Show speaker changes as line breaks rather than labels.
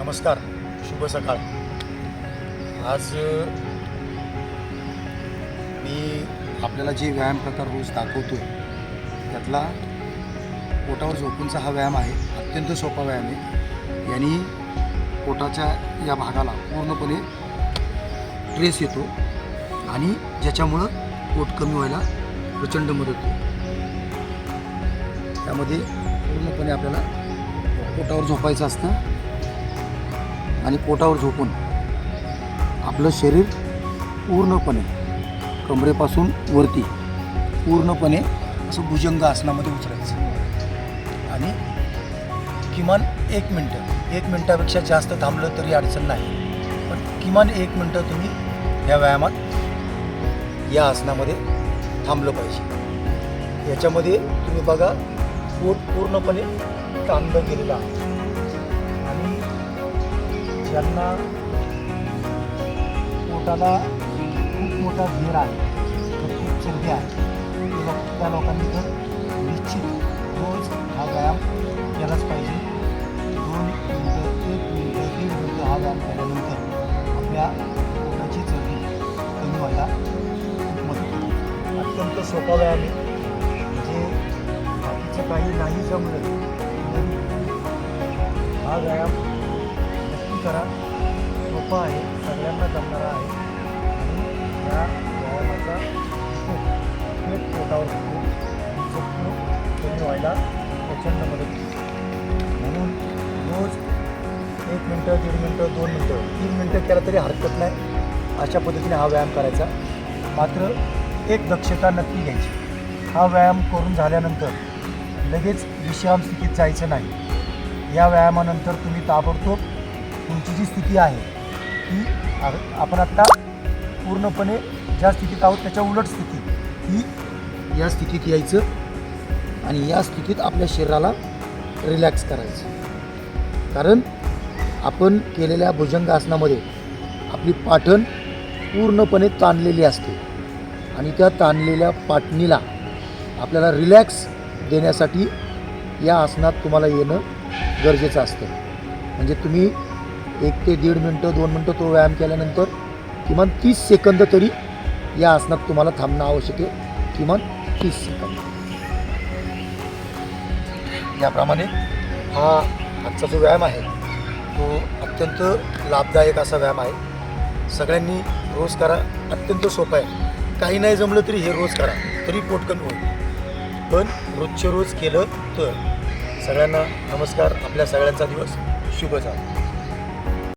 नमस्कार शुभ सकाळ. आज मी आपल्याला जे व्यायाम प्रकार रोज दाखवतो आहे त्यातला पोटावर झोपूनचा हा व्यायाम आहे अत्यंत सोपा व्यायाम आहे. यांनी पोटाच्या या भागाला पूर्णपणे ट्रेस येतो आणि ज्याच्यामुळं पोट कमी व्हायला प्रचंड मदत होते. त्यामध्ये पूर्णपणे आपल्याला पोटावर झोपायचं असतं आणि पोटावर झोपून आपलं शरीर पूर्णपणे कमरेपासून वरती पूर्णपणे असं भुजंग आसनामध्ये उतरायचं. आणि किमान एक मिनटं एक मिनटापेक्षा जास्त थांबलं तरी अडचण नाही. पण किमान एक मिनटं तुम्ही या व्यायामात या आसनामध्ये थांबलं पाहिजे. याच्यामध्ये तुम्ही बघा पोट पूर्णपणे ताणलं गेलेलं आहे. ज्यांना पोटाला खूप मोठा घेर आहे. खूप चरबी आहे. त्या लोकांनी तर निश्चित रोज हा व्यायाम केलाच पाहिजे. दोन मिनटं एक मिनटं दीड मिनटं हा व्यायाम केल्यानंतर आपल्या पोटाची चरबी कमी व्हायला खूप मदत होते. अत्यंत सोपा व्यायाम आहे. म्हणजे बाकीचं काही नाही जमलं हा व्यायाम करा. सोपं आहे. सगळ्यांना जमणारा आहे. आणि या व्यायामाचा खूप थेट पोटावर होतो कमी व्हायला प्रचंड मदत म्हणून रोज एक मिनटं दीड मिनटं दोन मिनटं तीन मिनटं केलं तरी हरकत नाही. अशा पद्धतीने हा व्यायाम करायचा. मात्र एक दक्षता नक्की घ्यायची. हा व्यायाम करून झाल्यानंतर लगेच विश्रामस्थितीत जायचं नाही. या व्यायामानंतर तुम्ही ताबडतोब तुमची जी स्थिती आहे ती आपण आत्ता पूर्णपणे ज्या स्थितीत आहोत त्याच्या उलट स्थिती ही या स्थितीत यायचं आणि या स्थितीत आपल्या शरीराला रिलॅक्स करायचं. कारण आपण केलेल्या भुजंग आसनामध्ये आपली पाठण पूर्णपणे ताणलेली असते आणि त्या ताणलेल्या पाटणीला आपल्याला रिलॅक्स देण्यासाठी या आसनात तुम्हाला येणं गरजेचं असतं. म्हणजे तुम्ही एक ते दीड मिनटं दोन मिनटं तो व्यायाम केल्यानंतर किमान तीस सेकंद तरी या आसनात तुम्हाला थांबणं आवश्यक आहे. किमान तीस सेकंद. याप्रमाणे हा आजचा जो व्यायाम आहे तो अत्यंत लाभदायक असा व्यायाम आहे. सगळ्यांनी रोज करा अत्यंत सोपा आहे. काही नाही जमलं तरी हे रोज करा तरी पोटकन होईल. पण रोजचे रोज केलं तर सगळ्यांना नमस्कार आपल्या सगळ्यांचा दिवस शुभ झाला